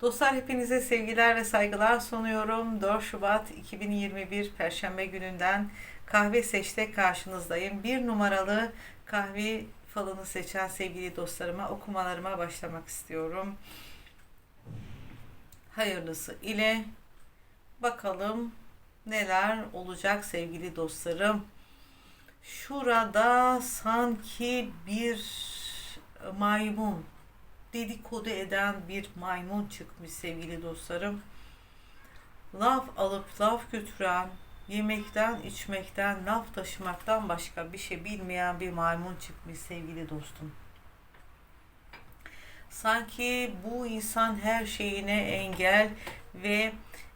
Dostlar hepinize sevgiler ve saygılar sunuyorum. 4 Şubat 2021 Perşembe gününden kahve seçte karşınızdayım. Bir numaralı kahve falını seçen sevgili dostlarıma okumalarıma başlamak istiyorum. Hayırlısı ile bakalım neler olacak sevgili dostlarım. Şurada sanki bir maymun dedikodu eden bir maymun çıkmış sevgili dostlarım. Laf alıp laf götüren, yemekten, içmekten, laf taşımaktan başka bir şey bilmeyen bir maymun çıkmış sevgili dostum. Sanki bu insan her şeyine engel ve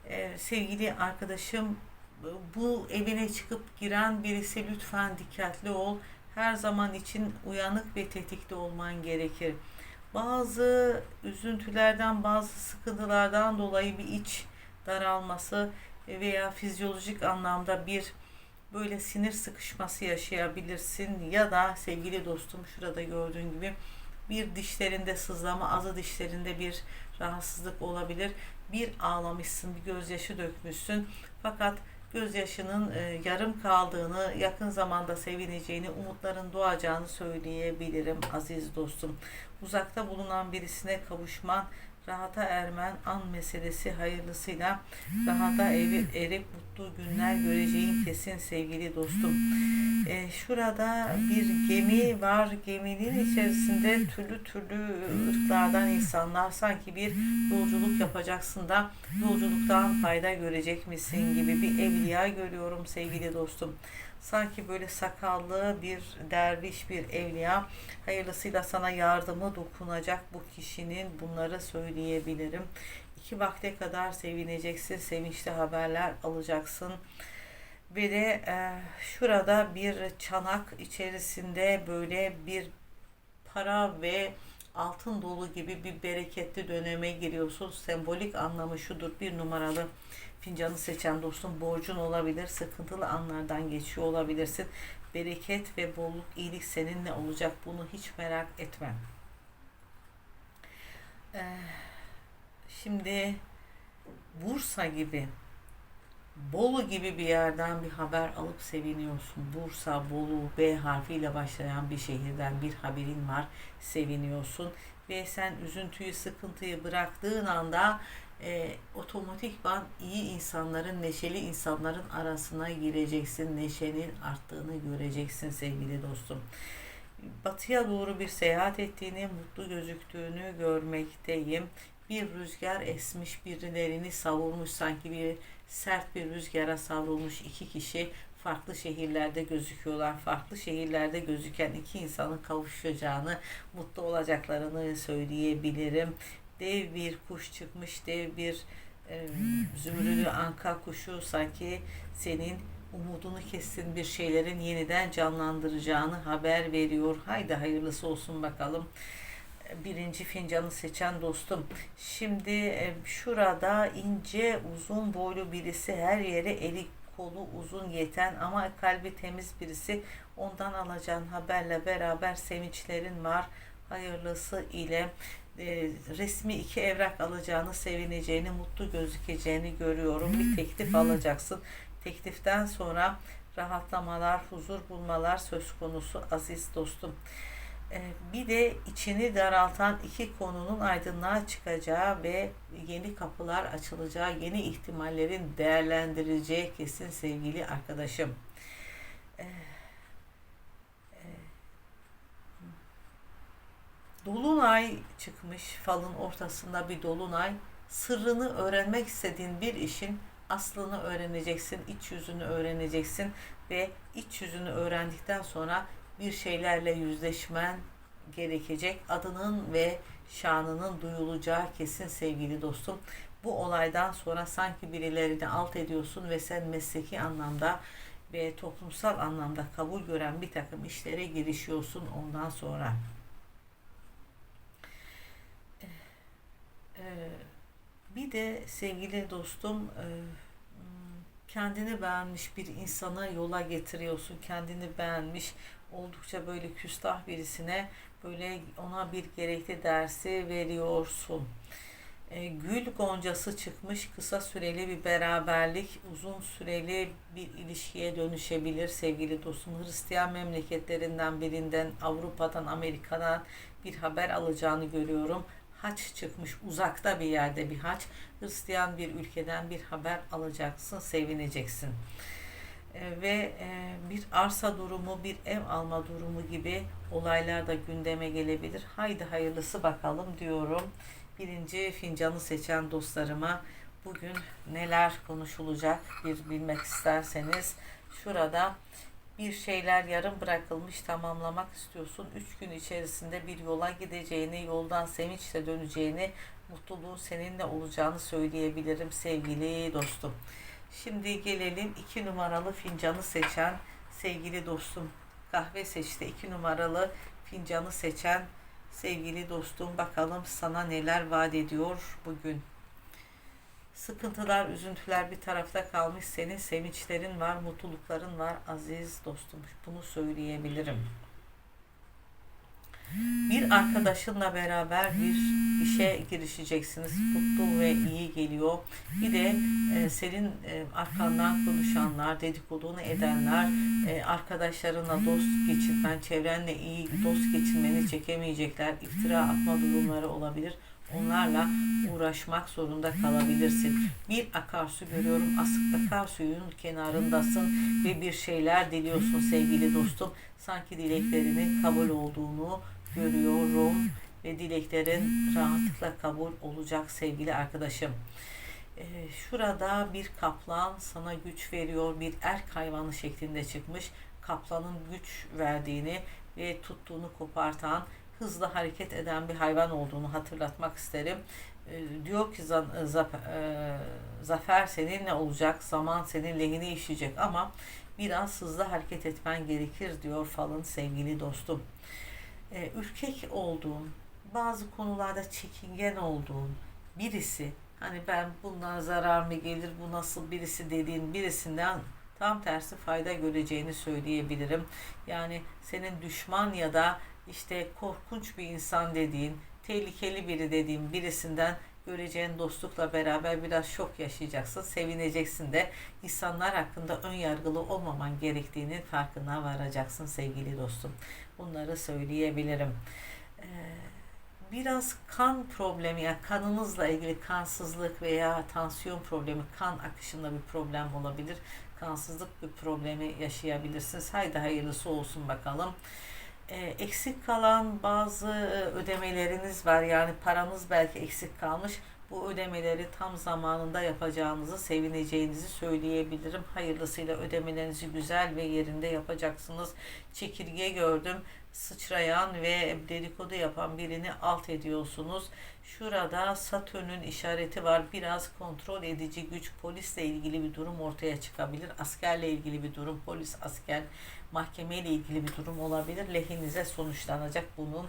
e, sevgili arkadaşım bu evine çıkıp giren birisi lütfen dikkatli ol. Her zaman için uyanık ve tetikte olman gerekir bazı üzüntülerden, bazı sıkıntılardan dolayı bir iç daralması veya fizyolojik anlamda bir böyle sinir sıkışması yaşayabilirsin ya da sevgili dostum şurada gördüğün gibi bir dişlerinde sızlama, azı dişlerinde bir rahatsızlık olabilir. Bir ağlamışsın, bir gözyaşı dökmüşsün. Fakat gözyaşının e, yarım kaldığını, yakın zamanda sevineceğini, umutların doğacağını söyleyebilirim aziz dostum. Uzakta bulunan birisine kavuşman, rahata ermen an meselesi hayırlısıyla rahata erip mutlu günler göreceğin kesin sevgili dostum. E, şurada bir gemi var. Geminin içerisinde türlü türlü ırklardan insanlar sanki bir yolculuk yapacaksın da yolculuktan fayda görecek misin gibi bir evliya görüyorum sevgili dostum. Sanki böyle sakallı bir derviş bir evliya hayırlısıyla sana yardımı dokunacak bu kişinin bunları söyleyebilirim. İki vakte kadar sevineceksin, sevinçli haberler alacaksın. Ve de e, şurada bir çanak içerisinde böyle bir para ve altın dolu gibi bir bereketli döneme giriyorsun. Sembolik anlamı şudur. Bir numaralı fincanı seçen dostum borcun olabilir. Sıkıntılı anlardan geçiyor olabilirsin. Bereket ve bolluk, iyilik seninle olacak. Bunu hiç merak etme. Ee, şimdi Bursa gibi Bolu gibi bir yerden bir haber alıp seviniyorsun. Bursa, Bolu, B harfiyle başlayan bir şehirden bir haberin var. Seviniyorsun. Ve sen üzüntüyü, sıkıntıyı bıraktığın anda e, otomatikman iyi insanların, neşeli insanların arasına gireceksin. Neşenin arttığını göreceksin sevgili dostum. Batıya doğru bir seyahat ettiğini, mutlu gözüktüğünü görmekteyim. Bir rüzgar esmiş, birilerini savurmuş sanki bir sert bir rüzgara savrulmuş iki kişi farklı şehirlerde gözüküyorlar. Farklı şehirlerde gözüken iki insanın kavuşacağını, mutlu olacaklarını söyleyebilirim. Dev bir kuş çıkmış, dev bir e, zümrüdü anka kuşu sanki senin umudunu kessin bir şeylerin yeniden canlandıracağını haber veriyor. Haydi hayırlısı olsun bakalım birinci fincanı seçen dostum. Şimdi e, şurada ince uzun boylu birisi her yere eli kolu uzun yeten ama kalbi temiz birisi ondan alacağın haberle beraber sevinçlerin var. Hayırlısı ile e, resmi iki evrak alacağını, sevineceğini, mutlu gözükeceğini görüyorum. Bir teklif alacaksın. Tekliften sonra rahatlamalar, huzur bulmalar söz konusu aziz dostum. Ee, bir de içini daraltan iki konunun aydınlığa çıkacağı ve yeni kapılar açılacağı, yeni ihtimallerin değerlendirileceği kesin sevgili arkadaşım. Ee, e, dolunay çıkmış, falın ortasında bir dolunay. Sırrını öğrenmek istediğin bir işin aslını öğreneceksin, iç yüzünü öğreneceksin ve iç yüzünü öğrendikten sonra bir şeylerle yüzleşmen gerekecek. Adının ve şanının duyulacağı kesin sevgili dostum. Bu olaydan sonra sanki birilerini alt ediyorsun ve sen mesleki anlamda ve toplumsal anlamda kabul gören bir takım işlere girişiyorsun ondan sonra. Ee, bir de sevgili dostum e, kendini beğenmiş bir insana yola getiriyorsun. Kendini beğenmiş oldukça böyle küstah birisine böyle ona bir gerekli dersi veriyorsun. E, gül goncası çıkmış kısa süreli bir beraberlik uzun süreli bir ilişkiye dönüşebilir sevgili dostum. Hristiyan memleketlerinden birinden Avrupa'dan Amerika'dan bir haber alacağını görüyorum. Haç çıkmış uzakta bir yerde bir haç. Hristiyan bir ülkeden bir haber alacaksın, sevineceksin. E, ve e, bir arsa durumu, bir ev alma durumu gibi olaylar da gündeme gelebilir. Haydi hayırlısı bakalım diyorum birinci fincanı seçen dostlarıma bugün neler konuşulacak bir bilmek isterseniz şurada bir şeyler yarım bırakılmış tamamlamak istiyorsun. Üç gün içerisinde bir yola gideceğini, yoldan sevinçle döneceğini, mutluluğun seninle olacağını söyleyebilirim sevgili dostum. Şimdi gelelim iki numaralı fincanı seçen sevgili dostum. Kahve seçti iki numaralı fincanı seçen Sevgili dostum bakalım sana neler vaat ediyor bugün. Sıkıntılar, üzüntüler bir tarafta kalmış. Senin sevinçlerin var, mutlulukların var aziz dostum. Bunu söyleyebilirim. Bir arkadaşınla beraber bir işe girişeceksiniz. Mutlu ve iyi geliyor. Bir de e, senin e, arkandan konuşanlar, dedikodunu edenler, e, arkadaşlarına dost geçirmen, çevrenle iyi dost geçirmeni çekemeyecekler. İftira atma durumları olabilir. Onlarla uğraşmak zorunda kalabilirsin. Bir akarsu görüyorum. Asık akarsuyun kenarındasın ve bir şeyler diliyorsun sevgili dostum. Sanki dileklerinin kabul olduğunu görüyorum ve dileklerin rahatlıkla kabul olacak sevgili arkadaşım. Ee, şurada bir kaplan sana güç veriyor. Bir erk hayvanı şeklinde çıkmış. Kaplanın güç verdiğini ve tuttuğunu kopartan, hızlı hareket eden bir hayvan olduğunu hatırlatmak isterim. Ee, diyor ki e, zafer seninle olacak, zaman senin lehine işleyecek ama biraz hızlı hareket etmen gerekir diyor falın sevgili dostum e, ürkek olduğun, bazı konularda çekingen olduğun birisi, hani ben bundan zarar mı gelir, bu nasıl birisi dediğin birisinden tam tersi fayda göreceğini söyleyebilirim. Yani senin düşman ya da işte korkunç bir insan dediğin, tehlikeli biri dediğin birisinden göreceğin dostlukla beraber biraz şok yaşayacaksın, sevineceksin de insanlar hakkında ön yargılı olmaman gerektiğinin farkına varacaksın sevgili dostum. Bunları söyleyebilirim. Ee, biraz kan problemi, yani kanınızla ilgili kansızlık veya tansiyon problemi, kan akışında bir problem olabilir. Kansızlık bir problemi yaşayabilirsiniz. Haydi hayırlısı olsun bakalım e, eksik kalan bazı e, ödemeleriniz var. Yani paranız belki eksik kalmış. Bu ödemeleri tam zamanında yapacağınızı, sevineceğinizi söyleyebilirim. Hayırlısıyla ödemelerinizi güzel ve yerinde yapacaksınız. Çekirge gördüm. Sıçrayan ve dedikodu yapan birini alt ediyorsunuz. Şurada Satürn'ün işareti var. Biraz kontrol edici güç, polisle ilgili bir durum ortaya çıkabilir. Askerle ilgili bir durum, polis, asker mahkeme ile ilgili bir durum olabilir. Lehinize sonuçlanacak bunun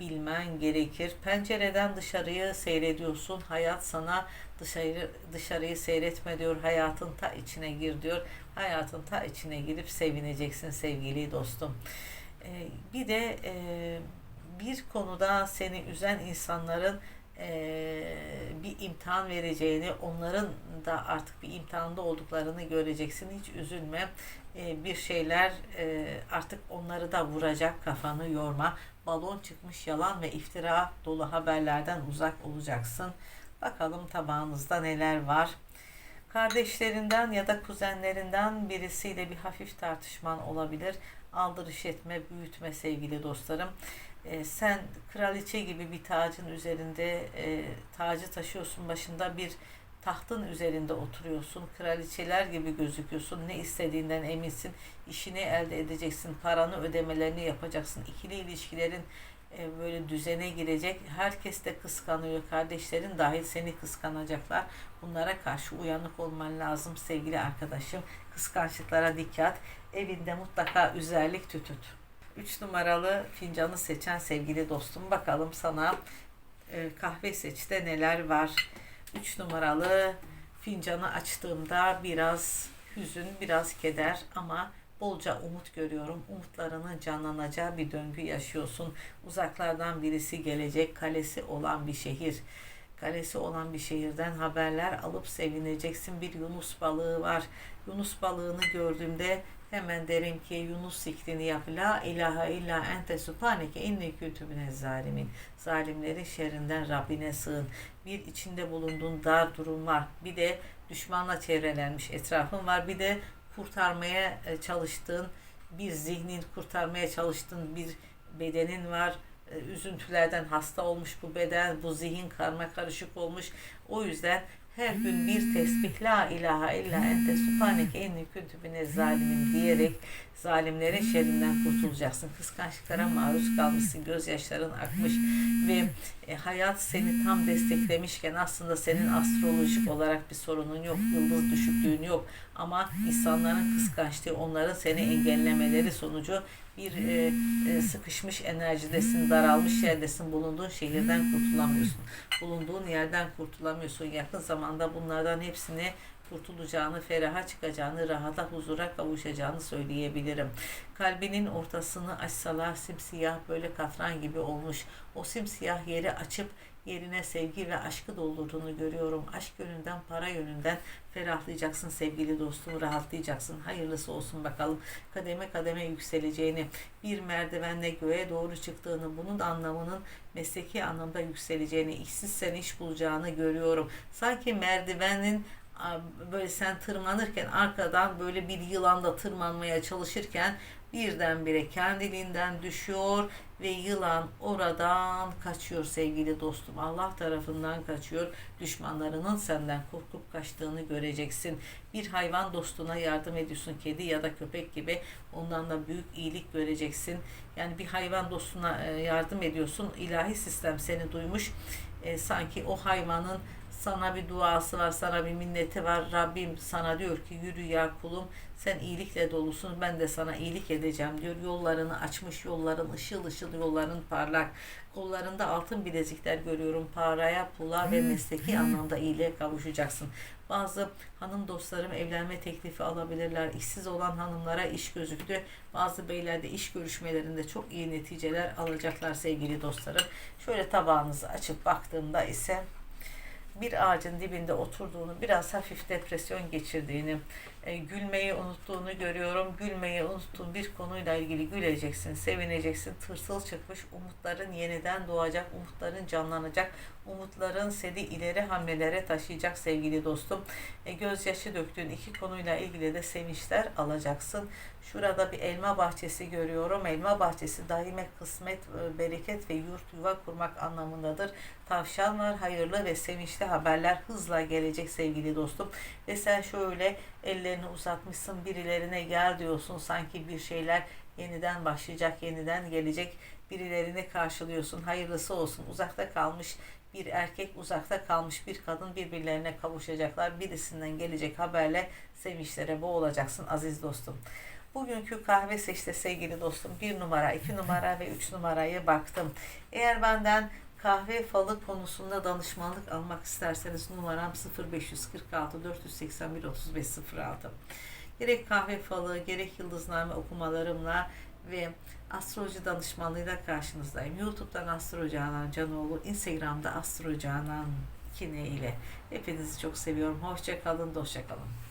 bilmen gerekir. Pencereden dışarıyı seyrediyorsun. Hayat sana dışarı dışarıyı seyretme diyor. Hayatın ta içine gir diyor. Hayatın ta içine girip sevineceksin sevgili dostum. Ee, bir de e, bir konuda seni üzen insanların bir imtihan vereceğini, onların da artık bir imtihanda olduklarını göreceksin. Hiç üzülme. Bir şeyler artık onları da vuracak kafanı yorma. Balon çıkmış yalan ve iftira dolu haberlerden uzak olacaksın. Bakalım tabağınızda neler var. Kardeşlerinden ya da kuzenlerinden birisiyle bir hafif tartışman olabilir. Aldırış etme, büyütme sevgili dostlarım. E, sen kraliçe gibi bir tacın üzerinde e, tacı taşıyorsun başında bir tahtın üzerinde oturuyorsun. Kraliçeler gibi gözüküyorsun. Ne istediğinden eminsin. İşini elde edeceksin. Paranı ödemelerini yapacaksın. İkili ilişkilerin e, böyle düzene girecek. Herkes de kıskanıyor. Kardeşlerin dahil seni kıskanacaklar. Bunlara karşı uyanık olman lazım sevgili arkadaşım. Kıskançlıklara dikkat. Evinde mutlaka üzerlik tütüt. 3 numaralı fincanı seçen sevgili dostum. Bakalım sana e, kahve seçte neler var. 3 numaralı fincanı açtığımda biraz hüzün, biraz keder ama bolca umut görüyorum. Umutlarının canlanacağı bir döngü yaşıyorsun. Uzaklardan birisi gelecek, kalesi olan bir şehir. kalesi olan bir şehirden haberler alıp sevineceksin. Bir Yunus balığı var. Yunus balığını gördüğümde hemen derim ki Yunus zikrini yap. La ilahe illa ente subhaneke inni kütü minez zalimin. Zalimlerin şerrinden Rabbine sığın. Bir içinde bulunduğun dar durum var. Bir de düşmanla çevrelenmiş etrafın var. Bir de kurtarmaya e, çalıştığın bir zihnin kurtarmaya çalıştığın bir bedenin var. E, Üzüntülerden hasta olmuş bu beden, bu zihin karma karışık olmuş. O yüzden her gün bir tesbih la ilahe illa ente subhaneke inni kuntu minez zalimin diyerek zalimlerin şerrinden kurtulacaksın. Kıskançlıklara maruz kalmışsın, gözyaşların akmış ve e, hayat seni tam desteklemişken aslında senin astrolojik olarak bir sorunun yok, yıldız düşüklüğün yok ama insanların kıskançlığı, onların seni engellemeleri sonucu bir e, e, sıkışmış enerjidesin, daralmış yerdesin, bulunduğun şehirden kurtulamıyorsun. Bulunduğun yerden kurtulamıyorsun. Yakın zamanda bunlardan hepsini kurtulacağını, feraha çıkacağını, rahata, huzura kavuşacağını söyleyebilirim. Kalbinin ortasını açsalar simsiyah böyle katran gibi olmuş. O simsiyah yeri açıp yerine sevgi ve aşkı doldurduğunu görüyorum. Aşk yönünden, para yönünden ferahlayacaksın sevgili dostum, rahatlayacaksın. Hayırlısı olsun bakalım. Kademe kademe yükseleceğini, bir merdivenle göğe doğru çıktığını, bunun anlamının mesleki anlamda yükseleceğini, işsizsen iş bulacağını görüyorum. Sanki merdivenin böyle sen tırmanırken arkadan böyle bir yılanla tırmanmaya çalışırken birdenbire kendiliğinden düşüyor ve yılan oradan kaçıyor sevgili dostum. Allah tarafından kaçıyor. Düşmanlarının senden korkup kaçtığını göreceksin. Bir hayvan dostuna yardım ediyorsun. Kedi ya da köpek gibi ondan da büyük iyilik göreceksin. Yani bir hayvan dostuna e, yardım ediyorsun. İlahi sistem seni duymuş. E, sanki o hayvanın sana bir duası var, sana bir minneti var. Rabbim sana diyor ki yürü ya kulum sen iyilikle dolusun ben de sana iyilik edeceğim diyor. Yollarını açmış, yolların ışıl ışıl, yolların parlak. Kollarında altın bilezikler görüyorum. Paraya, pula ve mesleki anlamda iyiliğe kavuşacaksın. Bazı hanım dostlarım evlenme teklifi alabilirler. İşsiz olan hanımlara iş gözüktü. Bazı beyler de iş görüşmelerinde çok iyi neticeler alacaklar sevgili dostlarım. Şöyle tabağınızı açıp baktığımda ise bir ağacın dibinde oturduğunu, biraz hafif depresyon geçirdiğini, e, gülmeyi unuttuğunu görüyorum. Gülmeyi unuttuğun bir konuyla ilgili güleceksin, sevineceksin. Tırsıl çıkmış, umutların yeniden doğacak, umutların canlanacak, umutların seni ileri hamlelere taşıyacak sevgili dostum. E, gözyaşı döktüğün iki konuyla ilgili de sevinçler alacaksın. Şurada bir elma bahçesi görüyorum. Elma bahçesi daime kısmet, e, bereket ve yurt yuva kurmak anlamındadır. Tavşan var, hayırlı ve sevinçli haberler hızla gelecek sevgili dostum. Ve sen şöyle ellerini uzatmışsın birilerine gel diyorsun. Sanki bir şeyler yeniden başlayacak, yeniden gelecek. Birilerini karşılıyorsun. Hayırlısı olsun. Uzakta kalmış bir erkek uzakta kalmış bir kadın birbirlerine kavuşacaklar. Birisinden gelecek haberle sevinçlere boğulacaksın aziz dostum. Bugünkü kahve seçte sevgili dostum bir numara, iki numara ve üç numarayı baktım. Eğer benden kahve falı konusunda danışmanlık almak isterseniz numaram 0546 481 3506. Gerek kahve falı, gerek yıldızname okumalarımla ve astroloji danışmanlığıyla karşınızdayım. YouTube'dan Astro Canan Canoğlu, Instagram'da Astro Canan Kine ile. Hepinizi çok seviyorum. Hoşça kalın, kalın.